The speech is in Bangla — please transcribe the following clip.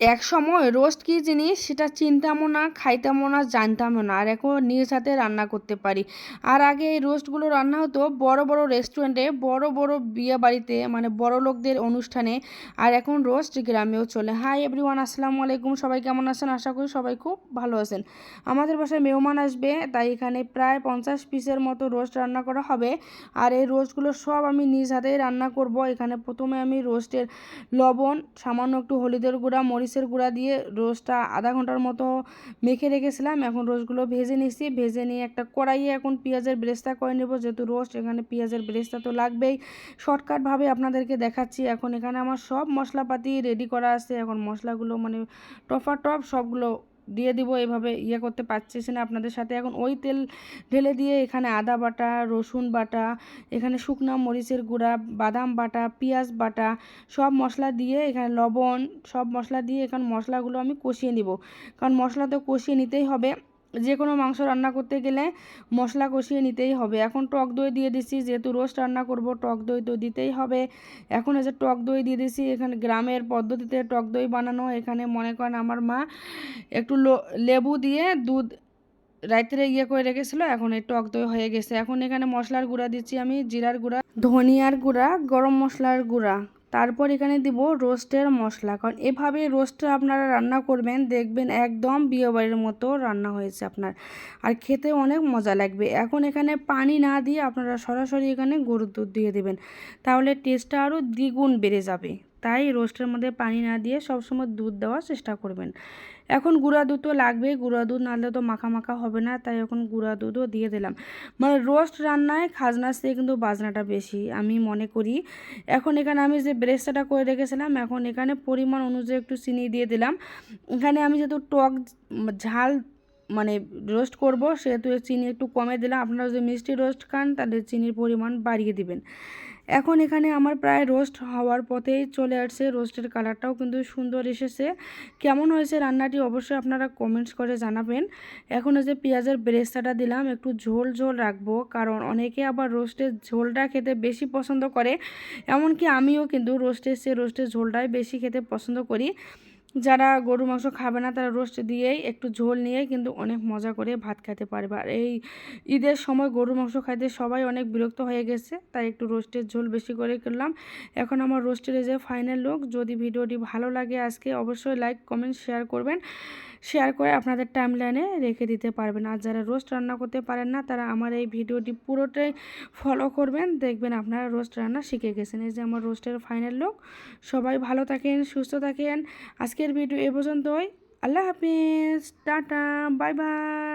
এক সময় রোস্ট কী জিনিস? সেটা চিনতামও না, খাইতামও না, জানতামও না। আর এখন নিজ হাতে রান্না করতে পারি। আর আগে এই রোস্টগুলো রান্না হতো বড় বড় রেস্টুরেন্টে, বড় বড় বিয়ে বাড়িতে মানে বড় লোকদের অনুষ্ঠানে। আর এখন রোস্ট গ্রামেও চলে। হাই এভরিওয়ান আসসালামু আলাইকুম। সবাই কেমন আছেন? আশা করি সবাই খুব ভালো আছেন। আমাদের বাসায় মেহমান আসবে, তাই এখানে প্রায় পঞ্চাশ পিসের মতো রোস্ট রান্না করা হবে। আর এই রোস্টগুলো সব আমি নিজ হাতেই রান্না করব। এখানে প্রথমে আমি রোস্টের লবণ, সামান্য একটু হলুদের গুঁড়া মরিচের গুঁড়া দিয়ে রোস্টটা আধা ঘণ্টার মতো মেখে রেখেছিলাম। এখন রোজগুলো ভেজে নিচ্ছি। ভেজে নিয়ে একটা কড়াইয়ে এখন পেঁয়াজের ব্রেস্তা করে নেব। যেহেতু রোস্ট, এখানে পেঁয়াজের ব্রেস্তা তো লাগবেই। শর্টকাটভাবে আপনাদেরকে দেখাচ্ছি। এখন এখানে আমার সব মশলাপাতি রেডি করা আছে। এখন মশলাগুলো মানে টফা টপ সবগুলো দিয়ে দিব, এভাবে ইয়ে করতে পারছি না। আপনাদের সাথে এখন ওই তেল ঢেলে দিয়ে এখানে আদা বাটা, রসুন বাটা, এখানে শুকনো মরিচের গুঁড়া, বাদাম বাটা, পেঁয়াজ বাটা, সব মশলা দিয়ে এখানে লবণ, সব মশলা দিয়ে এখানে মশলাগুলো আমি কষিয়ে নিব। কারণ মশলা তো কষিয়ে নিতেই হবে। যে কোনো মাংস রান্না করতে গেলে মশলা কষিয়ে নিতেই হবে। এখন টক দই দিয়ে দিছি যেহেতু রোস্ট রান্না করব, টক দই তো দিতেই হবে। এখন এই যে টক দই দিয়ে দিছি এখানে গ্রামের পদ্ধতিতে টক দই বানানো। এখানে মনে করেন আমার মা একটু লেবু দিয়ে দুধ রাত্রে ইয়ে করে রেখেছিলো, এখন এই টক দই হয়ে গেছে। এখন এখানে মশলার গুঁড়া দিচ্ছি আমি, জিরার গুঁড়া, ধনিয়ার গুঁড়া, গরম মশলার গুঁড়া। তারপর এখানে দিব রোস্টের মশলা। কারণ এভাবে রোস্টটা আপনারা রান্না করবেন, দেখবেন একদম বিয়েবাড়ির মতো রান্না হয়েছে আপনার। আর খেতে অনেক মজা লাগবে। এখন এখানে পানি না দিয়ে আপনারা সরাসরি এখানে গরুর দুধ দিয়ে দেবেন। তাহলে টেস্টটা আরও দ্বিগুণ বেড়ে যাবে। তাই রোস্টের মধ্যে পানি না দিয়ে সবসময় দুধ দেওয়ার চেষ্টা করবেন। এখন গুঁড়া দুধ তো লাগবেই, গুঁড়া দুধ নাহলে তো মাখা মাখা হবে না, তাই এখন গুঁড়া দুধও দিয়ে দিলাম। মানে রোস্ট রান্নায় খাজনার থেকে কিন্তু বাজনাটা বেশি, আমি মনে করি। এখন এখানে আমি যে ব্রেস্তাটা করে রেখেছিলাম, এখন এখানে পরিমাণ অনুযায়ী একটু চিনি দিয়ে দিলাম। এখানে আমি যেহেতু টক ঝাল মানে রোস্ট করব, সেহেতু চিনি একটু কমে দিলাম। আপনারা যদি মিষ্টি রোস্ট খান, তাহলে চিনির পরিমাণ বাড়িয়ে দিবেন। এখন এখানে আমার প্রায় রোস্ট হওয়ার পথেই চলে আসছে। রোস্টের কালারটাও কিন্তু সুন্দর এসেছে। কেমন হয়েছে রান্নাটি অবশ্যই আপনারা কমেন্টস করে জানাবেন। এখন যে পেঁয়াজের ব্রেস্তাটা দিলাম, একটু ঝোল ঝোল রাখব, কারণ অনেকে আবার রোস্টের ঝোলটা খেতে বেশি পছন্দ করে। এমনকি আমিও কিন্তু রোস্টের সে রোস্টের ঝোলটাই বেশি খেতে পছন্দ করি। যারা গরু মাংস খাবে না, তারা রোস্ট দিয়েই একটু ঝোল নিয়ে কিন্তু অনেক মজা করে ভাত খেতে পারবে। আর এই ঈদের সময় গরু মাংস খাইতে সবাই অনেক বিরক্ত হয়ে গেছে, তাই একটু রোস্টের ঝোল বেশি করে করলাম এখন আমার রোস্টের যে ফাইনাল লোক যদি ভিডিওটি ভালো লাগে আজকে, অবশ্যই লাইক কমেন্ট শেয়ার করবেন। শেয়ার করে আপনাদের টাইম লাইনে রেখে দিতে পারবেন। আর যারা রোস্ট রান্না করতে পারেন না, তারা আমার এই ভিডিওটি পুরোটাই ফলো করবেন। দেখবেন আপনারা রোস্ট রান্না শিখে গেছেন। এই যে আমার রোস্টের ফাইনাল লোক সবাই ভালো থাকেন, সুস্থ থাকেন। আজকের ভিডিও এ পর্যন্তই। আল্লাহ হাফিজ। Tata bye bye